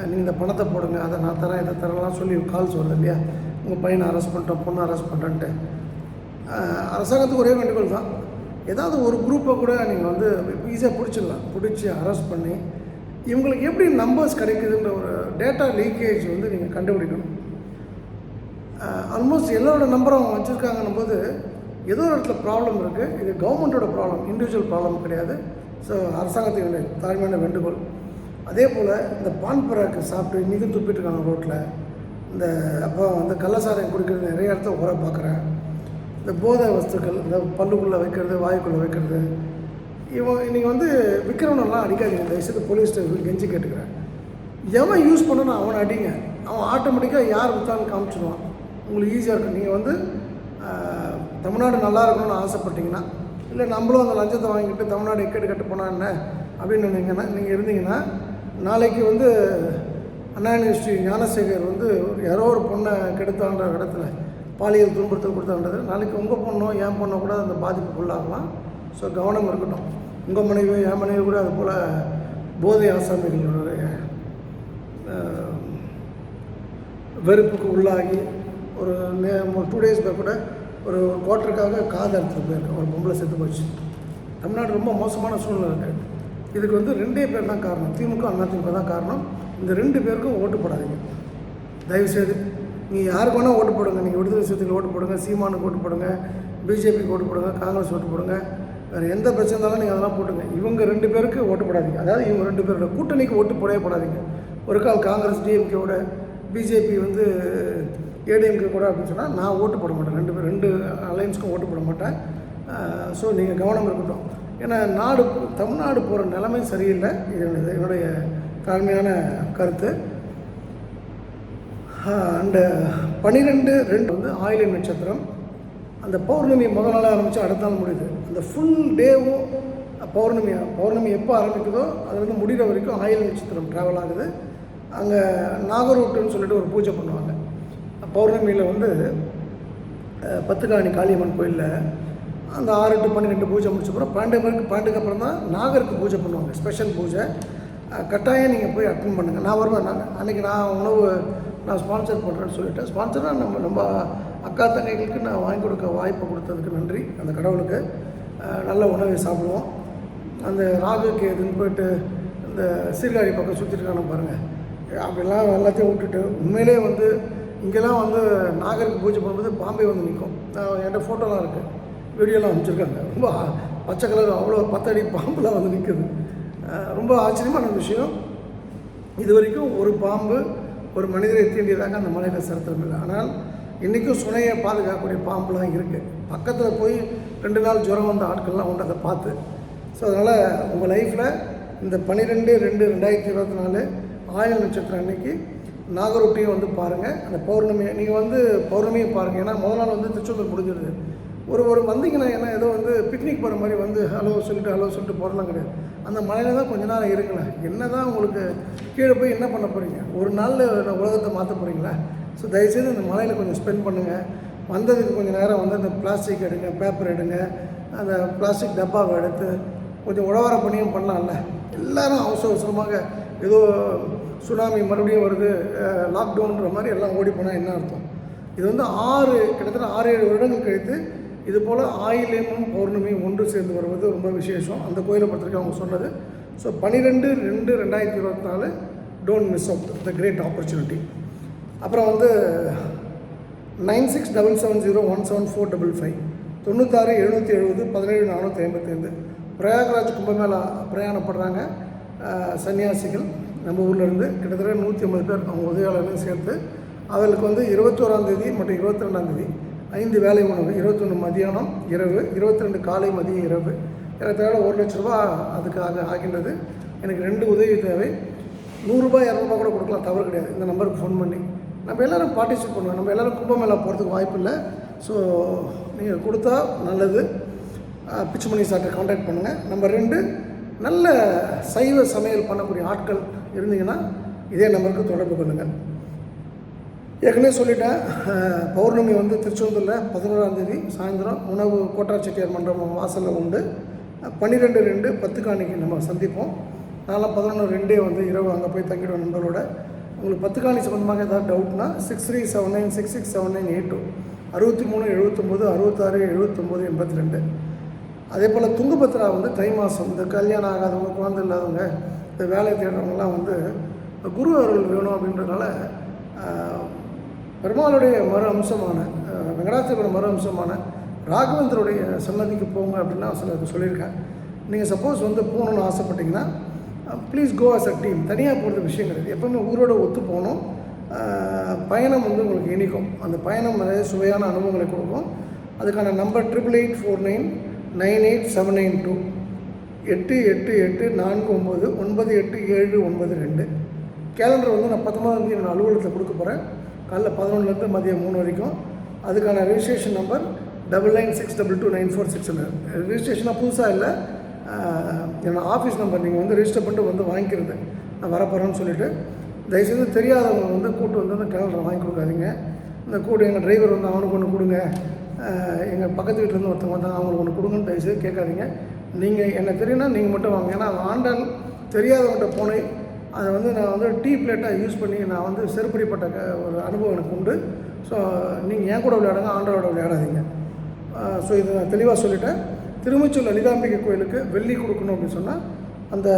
நீங்கள் இந்த பணத்தை போடுங்க அதை நான் தரேன் இதை தரலாம் சொல்லி கால்ஸ் வருது இல்லையா? உங்கள் பையனை அரெஸ்ட் பண்ணிட்டோம் பொண்ணை அரெஸ்ட் பண்ணுறேன்ட்டு அரசாங்கத்துக்கு ஒரே வேண்டுகோள் தான். ஏதாவது ஒரு குரூப்பை கூட நீங்கள் வந்து ஈஸியாக பிடிச்சிடலாம். பிடிச்சி அரெஸ்ட் பண்ணி இவங்களுக்கு எப்படி நம்பர்ஸ் கிடைக்குதுன்ற ஒரு டேட்டா லீக்கேஜ் வந்து நீங்கள் கண்டுபிடிக்கணும். ஆல்மோஸ்ட் எல்லாரோட நம்பரும் அவங்க வச்சுருக்காங்கன்னும் போது ஏதோ ஒரு இடத்துல ப்ராப்ளம் இருக்குது இது கவர்மெண்ட்டோட ப்ராப்ளம் இண்டிவிஜுவல் ப்ராப்ளம் கிடையாது. ஸோ அரசாங்கத்தினுடைய தாழ்மையான வேண்டுகோள். அதே போல் இந்த பான் பராக்கு சாப்பிட்டு இன்றைக்கும் துப்பிட்டு இருக்காங்க ரோட்டில் இந்த அப்போ வந்து கள்ளசாரம் குடிக்கிறது நிறைய இடத்த உர பார்க்குறேன் இந்த போதை வஸ்துக்கள் இந்த பல்லுக்குள்ளே வைக்கிறது வாய்க்குள்ளே வைக்கிறது இவன் நீங்கள் வந்து விற்கிறவனெல்லாம் அடிக்காதீங்க. தயவுசெய்து போலீஸ் ஸ்டேஷன் கெஞ்சி கேட்டுக்கிறேன் எவன் யூஸ் பண்ணணும் அவனை அடிங்க. அவன் ஆட்டோமேட்டிக்காக யார் விற்றாலும் காமிச்சிடுவான் உங்களுக்கு ஈஸியாக இருக்கும். நீங்கள் வந்து தமிழ்நாடு நல்லா இருக்கணும்னு ஆசைப்பட்டீங்கன்னா இல்லை நம்மளும் அந்த லஞ்சத்தை வாங்கிட்டு தமிழ்நாடு எக்கேடு கட்டு போனா என்ன அப்படின்னு நினைங்கன்னா நீங்கள் இருந்தீங்கன்னா நாளைக்கு வந்து அண்ணா யூனிவர்சிட்டி ஞானசேகர் வந்து யாரோ ஒரு பொண்ணை கெடுத்தான்ற இடத்துல பாலியல் துன்புறுத்தல் கொடுத்தான்றது நாளைக்கு உங்கள் பொண்ணோ என் பொண்ணோ கூட அந்த பாதிப்புக்குள்ளாகலாம் ஸோ கவனம் இருக்கட்டும். உங்கள் மனைவியோ என் மனைவி கூட அது போல் போதை ஆசாமிகளுடைய வெறுப்புக்கு உள்ளாகி ஒரு நே டூ டேஸ் பேக் கூட ஒரு குவார்ட்டருக்காக காது அறுத்துட்டு போயிருக்கேன் ஒரு பொம்பளை செத்து போச்சு. தமிழ்நாடு ரொம்ப மோசமான சூழ்நிலை இருக்குது இதுக்கு வந்து ரெண்டே பேர் தான் காரணம். திமுக அதிமுக தான் காரணம். இந்த ரெண்டு பேருக்கும் ஓட்டு போடாதீங்க. தயவுசெய்து நீங்கள் யாருக்கு வேணால் ஓட்டு போடுங்க. நீங்கள் விடுதலை சிறுத்தைகள் ஓட்டு போடுங்க சீமானுக்கு ஓட்டு போடுங்க பிஜேபிக்கு ஓட்டு போடுங்க காங்கிரஸ் ஓட்டு போடுங்க. வேறு எந்த பிரச்சனை இருந்தாலும் நீங்கள் அதெல்லாம் போட்டுங்க. இவங்க ரெண்டு பேருக்கு ஓட்டு போடாதீங்க. அதாவது இவங்க ரெண்டு பேரோட கூட்டணிக்கு ஓட்டு போடவே போடாதீங்க. ஒரு கால் காங்கிரஸ் டிஎம்கேவோட பிஜேபி வந்து ஏடிஎம்கே கூட அப்படின்னு சொன்னால் நான் ஓட்டு போட மாட்டேன். ரெண்டு பேர் ரெண்டு அலையன்ஸ்க்கும் ஓட்டு போட மாட்டேன். ஸோ நீங்கள் கவனம் இருக்கட்டும். ஏன்னா நாடு தமிழ்நாடு போகிற நிலைமை சரியில்லை. இது என்னுடைய- தாழ்மையான கருத்து. அண்டு பன்னிரெண்டு ரெண்டு வந்து ஆயிலை நட்சத்திரம் அந்த பௌர்ணமி முதல் நாள் ஆரம்பித்து அடுத்த நாள் முடியுது. அந்த ஃபுல் டேவும் பௌர்ணமி பௌர்ணமி எப்போ ஆரம்பிக்குதோ அதுலேருந்து வந்து முடிகிற வரைக்கும் ஆயில் நட்சத்திரம் ட்ராவல் ஆகுது. அங்கே நாகரூட்டுன்னு சொல்லிட்டு ஒரு பூஜை பண்ணுவாங்க. பௌர்ணமியில் வந்து பத்துக்காணி காளியம்மன் கோயிலில் அந்த ஆறு டு பன்னிரெண்டு பூஜை முடிச்ச அப்புறம் பன்னெண்டு மணிக்கு பன்னெண்டுக்கு அப்புறம் தான் நாகருக்கு பூஜை பண்ணுவாங்க. ஸ்பெஷல் பூஜை. கட்டாயம் நீங்கள் போய் அட்டன் பண்ணுங்கள் நான் வருவேன். நான் அன்றைக்கி நான் உணவு நான் ஸ்பான்சர் பண்ணுறேன்னு சொல்லிட்டு ஸ்பான்சராக நம்ம நம்ம அக்கா தங்கைகளுக்கு நான் வாங்கி கொடுக்க வாய்ப்பு கொடுத்ததுக்கு நன்றி. அந்த கடவுளுக்கு நல்ல உணவை சாப்பிடுவோம். அந்த ராகுக்கு எதுன்னு போயிட்டு இந்த சீர்காழி பக்கம் சுற்றிருக்கான பாருங்கள் அப்படிலாம் எல்லாத்தையும் விட்டுட்டு உண்மையிலே வந்து இங்கெல்லாம் வந்து நாகருக்கு பூஜை பண்ணும்போது பாம்பே வந்து நிற்கும் என்கிட்ட ஃபோட்டோலாம் இருக்குது வீடியோலாம் அமைச்சிருக்காங்க ரொம்ப பச்சை கலர் அவ்வளோ பத்தடி பாம்புலாம் வந்து நிற்குது ரொம்ப ஆச்சரியமான விஷயம். இது வரைக்கும் ஒரு பாம்பு ஒரு மனிதரை தீண்டியதாக அந்த மலையில் சரித்திரம் இல்லை ஆனால் இன்றைக்கும் சுனையை பாதுகாக்கக்கூடிய பாம்புலாம் இருக்குது பக்கத்தில் போய் ரெண்டு நாள் ஜுரம் வந்த ஆட்கள்லாம் உண்டு அதை பார்த்து. ஸோ அதனால் உங்கள் லைஃப்பில் இந்த பன்னிரெண்டு ரெண்டு ரெண்டாயிரத்தி இருபத்தி நாலு ஆயுள் நட்சத்திரம் அன்னைக்கு நாகரொட்டியும் வந்து பாருங்கள் அந்த பௌர்ணமியை நீங்கள் வந்து பௌர்ணமியை பாருங்கள் ஏன்னா முதல் நாள் வந்து திருச்செந்தூர் முடிஞ்சிருது. ஒரு ஒரு வந்தீங்கன்னா ஏன்னா ஏதோ வந்து பிக்னிக் போகிற மாதிரி வந்து ஹலோ சொல்லிட்டு ஹலோ சொல்லிட்டு போகிறலாம் கிடையாது. அந்த மலையில் தான் கொஞ்ச நேரம் இருக்கலாம் என்ன தான் உங்களுக்கு கீழே போய் என்ன பண்ண போகிறீங்க ஒரு நாளில் உலகத்தை மாற்ற போகிறீங்களா ஸோ தயவுசெய்து இந்த மலையில் கொஞ்சம் ஸ்பெண்ட் பண்ணுங்கள் வந்ததுக்கு கொஞ்சம் நேரம் வந்து அந்த பிளாஸ்டிக் எடுங்க பேப்பர் எடுங்க அந்த பிளாஸ்டிக் டப்பாவை எடுத்து கொஞ்சம் உழவார பணியும் பண்ணலாம்ல. எல்லாரும் அவசர அவசரமாக ஏதோ சுனாமி மறுபடியும் வருது லாக்டவுன்ற மாதிரி எல்லாம் ஓடி போனால் என்ன அர்த்தம்? இது வந்து ஆறு கிட்டத்தட்ட ஆறு ஏழு வருடங்கள் கழித்து இது போல் ஆயிலேமும் பௌர்ணமியும் ஒன்று சேர்ந்து வருவது ரொம்ப விசேஷம். அந்த கோயிலை பொறுத்தவரைக்கும் அவங்க சொன்னது ஸோ பன்னிரெண்டு ரெண்டு ரெண்டாயிரத்தி இருபத்தி நாலு don't miss out the great opportunity அப்புறம் வந்து nine six double seven zero one seven four double five தொண்ணூத்தாறு எழுநூற்றி எழுபது பதினேழு நானூற்றி ஐம்பத்தைந்து. பிரயாக்ராஜ் கும்பமேளா பிரயாணப்படுறாங்க சன்னியாசிகள் நம்ம ஊர்லேருந்து கிட்டத்தட்ட நூற்றி ஐம்பது பேர் அவங்க உதவியாளர்களும் சேர்த்து அவர்களுக்கு வந்து இருபத்தோராம் தேதி மற்றும் இருபத்தி ரெண்டாம் தேதி ஐந்து வேலை உணவு இருபத்தொன்று மதியானம் இரவு இருபத்தி ரெண்டு காலை மதியம் இரவு. ஏறத்தாழ ஒரு லட்ச ரூபா அதுக்காக ஆகின்றது. எனக்கு ரெண்டு உதவி தேவை. நூறுரூபா இரநூறுபா கூட கொடுக்கலாம் தவறு கிடையாது. இந்த நம்பருக்கு ஃபோன் பண்ணி. நம்ம எல்லோரும் பார்ட்டிசிபேட் பண்ணுவோம். நம்ம எல்லோரும் கும்பமேளா போகிறதுக்கு வாய்ப்பு இல்லை. ஸோ நீங்கள் கொடுத்தா நல்லது. பிச்சுமணி சார்ட்டை காண்டாக்ட் பண்ணுங்கள் நம்பர் ரெண்டு நல்ல சைவ சமையல் பண்ணக்கூடிய ஆட்கள் இருந்தீங்கன்னா இதே நம்பருக்கு தொடர்பு கொள்ளுங்கள் ஏற்கனவே சொல்லிட்டேன் பௌர்ணமி வந்து திருச்செந்தூரில் பதினோராந்தேதி சாயந்தரம் உணவு கோட்டார் செட்டியார் மண்டபம் வாசலில் உண்டு. பன்னிரெண்டு ரெண்டு பத்து காணிக்கு நம்ம சந்திப்போம். நாலாம் பதினொன்று ரெண்டே வந்து இரவு அங்கே போய் தங்கிடுவோம் நண்பரோட உங்களுக்கு பத்து காணி சம்மந்தமாக ஏதாவது டவுட்னா six three seven nine six six seven nine eight two அறுபத்தி மூணு எழுபத்தொம்போது அறுபத்தாறு எழுபத்தொம்போது எண்பத்தி ரெண்டு அதே போல் துங்கபத்ரா வந்து தை மாதம் இந்த கல்யாணம் ஆகாதவங்க குழந்தை இல்லாதவங்க இந்த வேலை தேடுறவங்கலாம் வந்து குரு அருள் வேணும் அப்படின்றதுனால பெருமாளுடைய மறு அம்சமான ஆஹ், வெங்கடாச்சலபுரம் மறு அம்சமான ராகவேந்தருடைய சன்னதிக்கு போங்க அப்படின்னா சிலருக்கு சொல்லியிருக்கேன் நீங்கள் சப்போஸ் வந்து போகணுன்னு ஆசைப்பட்டீங்கன்னா please go as a team தனியாக போகிறது விஷயம் கிடையாது எப்பவுமே ஊரோட ஒத்து போகணும். பயணம் வந்து உங்களுக்கு இனிக்கும். அந்த பயணம் நிறைய சுவையான அனுபவங்களை கொடுக்கும். அதுக்கான number triple eight four nine nine eight seven nine two எட்டு எட்டு எட்டு நான்கு ஒம்பது ஒன்பது எட்டு ஏழு ஒன்பது ரெண்டு. கேலண்டர் வந்து நான் பத்தொம்பதாம் தேதி நான் அலுவலகத்தில் கொடுக்க போகிறேன் காலைல பதினொன்றுலேருந்து மதியம் மூணு வரைக்கும். அதுக்கான registration number double nine six double two nine four six ரிஜிஸ்ட்ரேஷனாக புதுசாக இல்லை. என்னோடய ஆஃபீஸ் நம்பர் நீங்கள் வந்து ரிஜிஸ்டர் பண்ணிட்டு வந்து வாங்கிக்கிறது. நான் வரப்போகிறேன்னு சொல்லிவிட்டு தயவுசெய்து தெரியாதவங்க வந்து கூட்டு வந்து அந்த கேலண்டரை வாங்கி கொடுக்காதீங்க. இந்த கூட்டு எங்கள் டிரைவர் வந்து அவனுக்கு ஒன்று கொடுங்க. எங்கள் பக்கத்து வீட்டிலேருந்து ஒருத்தவங்க வந்தாங்க அவங்களுக்கு ஒன்று கொடுங்கன்னு தயவுசெய்து கேட்காதீங்க. நீங்கள் என்ன தெரியும்னா நீங்கள் மட்டும் வாங்க. ஏன்னா ஆண்டாள் தெரியாதவங்கள்ட்ட போனேன். அதை வந்து நான் வந்து டீ பிளேட்டாக யூஸ் பண்ணி நான் வந்து செருப்படிப்பட்ட ஒரு அனுபவம் எனக்கு உண்டு. ஸோ நீங்கள் என் கூட விளையாடுங்க ஆண்டோட விளையாடாதீங்க. ஸோ இதை நான் தெளிவாக சொல்லிட்டேன். திருமச்சூர் லலிதாம்பிகை கோயிலுக்கு வெள்ளி கொடுக்கணும் அப்படின்னு சொன்னால் அந்த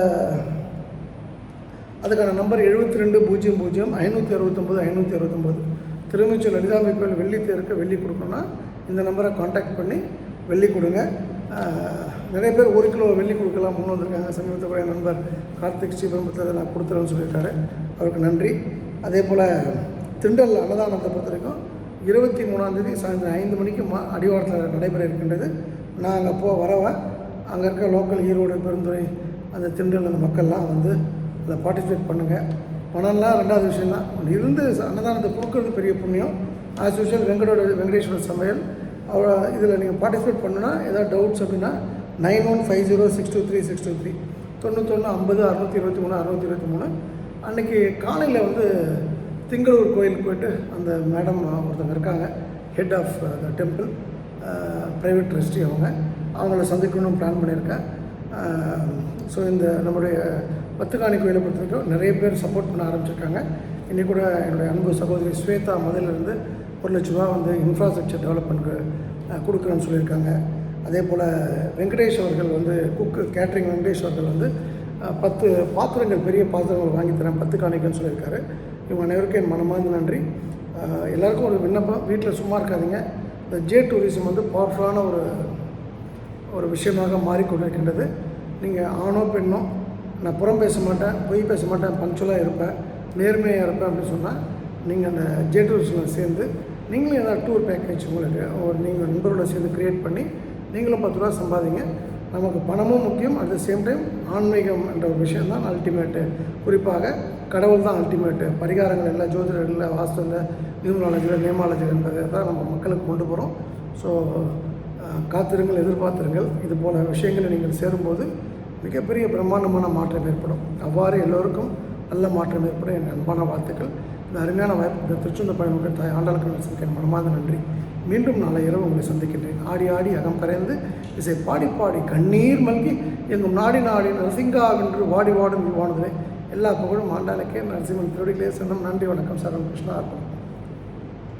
அதுக்கான நம்பர் எழுபத்தி ரெண்டு பூஜ்ஜியம் பூஜ்ஜியம் ஐநூற்றி அறுபத்தொம்போது ஐநூற்றி அறுபத்தொம்போது. திருமச்சூர் லலிதாம்பிகை கோயில் வெள்ளி தேருக்கு வெள்ளி கொடுக்கணும்னா இந்த நம்பரை காண்டாக்ட் பண்ணி வெள்ளி கொடுங்க. நிறைய பேர் ஒரு கிலோ வெள்ளி கொடுக்கலாம் முன் வந்திருக்காங்க. சமீபத்தில் கூட என் நண்பர் கார்த்திக் ஸ்ரீபெரும்பத்தில் நான் கொடுத்துறேன்னு சொல்லியிருக்காரு. அவருக்கு நன்றி. அதே போல் திண்டல் அன்னதானத்தை பொறுத்த வரைக்கும் இருபத்தி மூணாந்தேதி சாயந்தரம் ஐந்து மணிக்கு மா அடிவாரத்தில் நடைபெற இருக்கின்றது. நான் அங்கே போக வரவேன் அங்கே இருக்க லோக்கல் ஈரோடு பெருந்துறை அந்த திண்டல் அந்த மக்கள்லாம் வந்து அதை பார்ட்டிசிபேட் பண்ணுங்கள் பணம்லாம் ரெண்டாவது விஷயம் தான். இருந்து அன்னதானத்தை கொடுக்கறது பெரிய புண்ணியம். ஆஸ் யூஷுவல் வெங்கடோட வெங்கடேஸ்வரர் சமையல். அவ இதில் நீங்கள் பார்ட்டிசிபேட் பண்ணுன்னா ஏதாவது டவுட்ஸ் அப்படின்னா nine one five zero six two three six two three. தொண்ணூத்தொன்று ஐம்பது அறுநூற்றி இருபத்தி மூணு அறுநூற்றி இருபத்தி மூணு. அன்றைக்கி காலையில் வந்து திங்களூர் கோயிலுக்கு போயிட்டு அந்த மேடம் ஒருத்தவங்க இருக்காங்க head of the temple private trustee அவங்க. அவங்கள சந்திக்கணும்னு பிளான் பண்ணியிருக்கேன். Uh, ஸோ இந்த நம்முடைய பத்துக்காணி கோயிலை பொறுத்த வரைக்கும் நிறைய பேர் சப்போர்ட் பண்ண ஆரம்பிச்சிருக்காங்க. இன்றைக்கி கூட என்னுடைய அன்பு சகோதரி ஸ்வேதா மதுலேருந்து ஒரு லட்ச ரூபா வந்து இன்ஃப்ராஸ்ட்ரக்சர் டெவலப்மெண்ட்க்கு கொடுக்குறேன்னு சொல்லியிருக்காங்க. அதே போல் வெங்கடேஷ் அவர்கள் வந்து குக்கு கேட்ரிங் வெங்கடேஷ் அவர்கள் வந்து பத்து பாத்திரங்கள் பெரிய பாத்திரங்கள் வாங்கி தரேன் பத்து காணிக்கன்னு சொல்லியிருக்காரு. இவங்க அனைவருக்கும் என் மனமார்ந்த நன்றி. எல்லாருக்கும் ஒரு விண்ணப்பம் வீட்டில் சும்மா இருக்காதீங்க. இந்த ஜே டூரிசம் வந்து பவர்ஃபுல்லான ஒரு ஒரு விஷயமாக மாறிக்கொண்டிருக்கின்றது. நீங்கள் ஆணோ பெண்ணோ நான் புறம் பேச மாட்டேன் பொய் பேச மாட்டேன் பங்க்சுவலாக இருப்பேன் நேர்மையாக இருப்பேன் அப்படின்னு சொன்னால் நீங்கள் அந்த ஜே டூரிசமில் சேர்ந்து நீங்களும் ஏதாவது டூர் பேக்கேஜ் உங்களுக்கு ஒரு நீங்கள் நண்பரோட சேர்ந்து க்ரியேட் பண்ணி நீங்களும் பத்து ரூபா சம்பாதிங்க. நமக்கு பணமும் முக்கியம். அட் த சேம் டைம் ஆன்மீகம் என்ற ஒரு விஷயம் தான் அல்டிமேட்டு குறிப்பாக கடவுள் தான் அல்டிமேட்டு பரிகாரங்கள் இல்லை ஜோதிடர் இல்லை வாஸ்து இல்லை நியூமராலஜியில் என்பதை தான் நம்ம மக்களுக்கு கொண்டு போகிறோம் ஸோ காத்திருங்கள் எதிர்பார்த்திருங்கள். இது போல விஷயங்களை நீங்கள் சேரும்போது மிகப்பெரிய பிரம்மாண்டமான மாற்றம் ஏற்படும். அவ்வாறு எல்லோருக்கும் நல்ல மாற்றம் ஏற்படும். என் அன்பான வாழ்த்துக்கள். இந்த அருமையான வாய்ப்பு இந்த திருச்செந்த பயணங்கள் தாய் ஆண்டாளுக்கு மனமார்ந்த நன்றி. மீண்டும் நாளை இரவு உங்களை சந்திக்கின்றேன். ஆடி ஆடி அகம் கரைந்து இசை பாடி பாடி கண்ணீர் மல்கி எங்கும் நாடி நாடி நரசிங்காவென்று வாடி வாடும் வாடுதலே எல்லா புகழும் ஆண்டாளுக்கே நரசிம்மன் திருடிகளே சொன்னம் நன்றி வணக்கம். சரண் கிருஷ்ணா அர்ப்பணம்